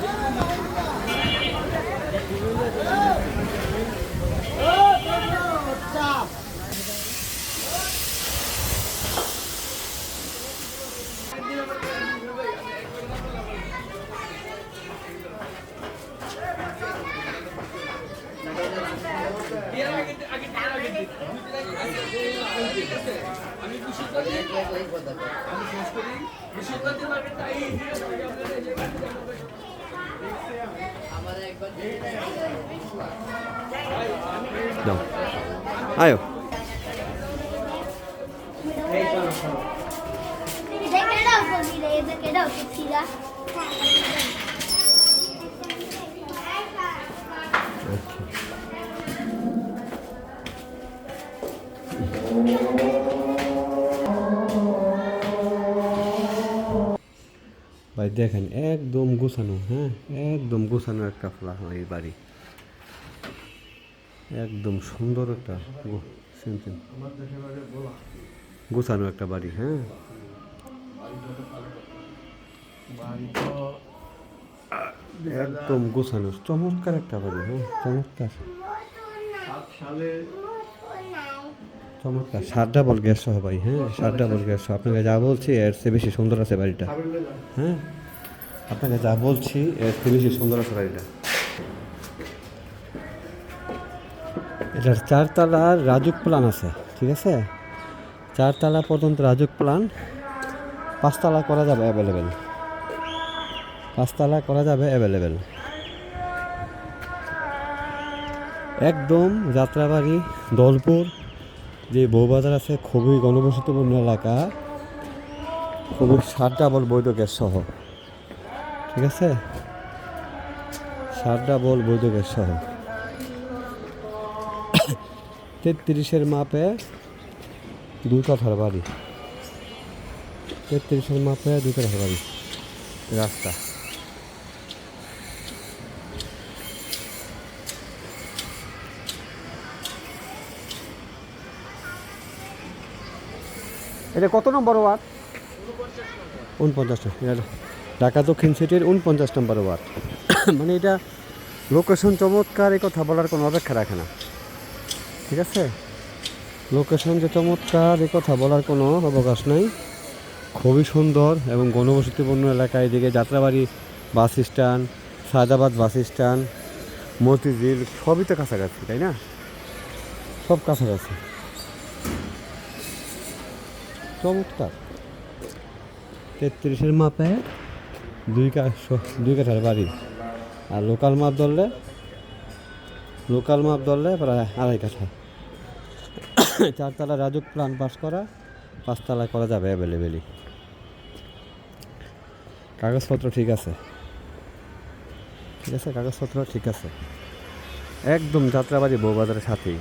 দাও আয়ো দেখে দাও কবি রে দেখে দাও কিছিরা ভাই দেখেন, একদম গোছানো হ্যাঁ? একদম গোছানো একটা ফ্লা এই বাড়ি। একদম সুন্দর একটা গোছানো একটা বাড়ি হ্যাঁ? একদম গোছানো, চমৎকার একটা বাড়ি হ্যাঁ? চমৎকার। চমৎকার। সাত ডাবল গ্যাস সহ ভাই হ্যাঁ? সাত ডাবল গ্যাস আপনাকে যা বলছি, এর চেয়ে বেশি সুন্দর আছে বাড়িটা। হ্যাঁ? আপনাকে যা বলছি, এর চেয়ে বেশি সুন্দর আছে বাড়িটা। এটার চারতলার রাজুক প্ল্যান আছে, ঠিক আছে? চারতলা পর্যন্ত রাজুক প্ল্যান পাঁচতলা করা যাবে অ্যাভেলেবেল পাঁচতলা করা যাবে অ্যাভেলেবেল একদম যাত্রাবাড়ি, দলপুর যে বউবাজার আছে, খুবই গণবসতিপূর্ণ এলাকা। খুবই সাত ডাবল বৈধ গ্যাস সহ ঠিক আছে? ডাবল বৈধ গ্যাস সহ তেত্রিশের মাপে কাঠার বাড়ি। তেত্রিশের মাপে কাঠার বাড়ি। রাস্তা। এটা কত নম্বর ওয়ার্ড? উনপঞ্চাশ ঢাকা দক্ষিণ সিটির উনপঞ্চাশ নম্বর ওয়ার্ড। মানে এটা লোকেশন চমৎকার, এই কথা বলার কোনো অপেক্ষা রাখে না। ঠিক আছে? লোকেশন যে চমৎকার, এই কথা বলার কোনো অবকাশ নাই। খুবই সুন্দর এবং ঘনবসতিপূর্ণ এলাকা এদিকে, Jatrabari bus stand Sayedabad bus stand Motijheel সবই তো কাছাকাছি, তাই না? সব কাছাকাছি। চমৎকার। তেত্রিশের মাপে দুই কাঠ দুই কাঠার বাড়ি। আর লোকাল মাপ ধরলে লোকাল মাপ ধরলে প্রায় আড়াই কাঠা। চারতলা রাজুক প্ল্যান পাস করা পাঁচতলা করা যাবে অ্যাভেলেবেলি কাগজপত্র ঠিক আছে। ঠিক আছে কাগজপত্র ঠিক আছে। একদম যাত্রাবাড়ি বউবাজারের সাথেই।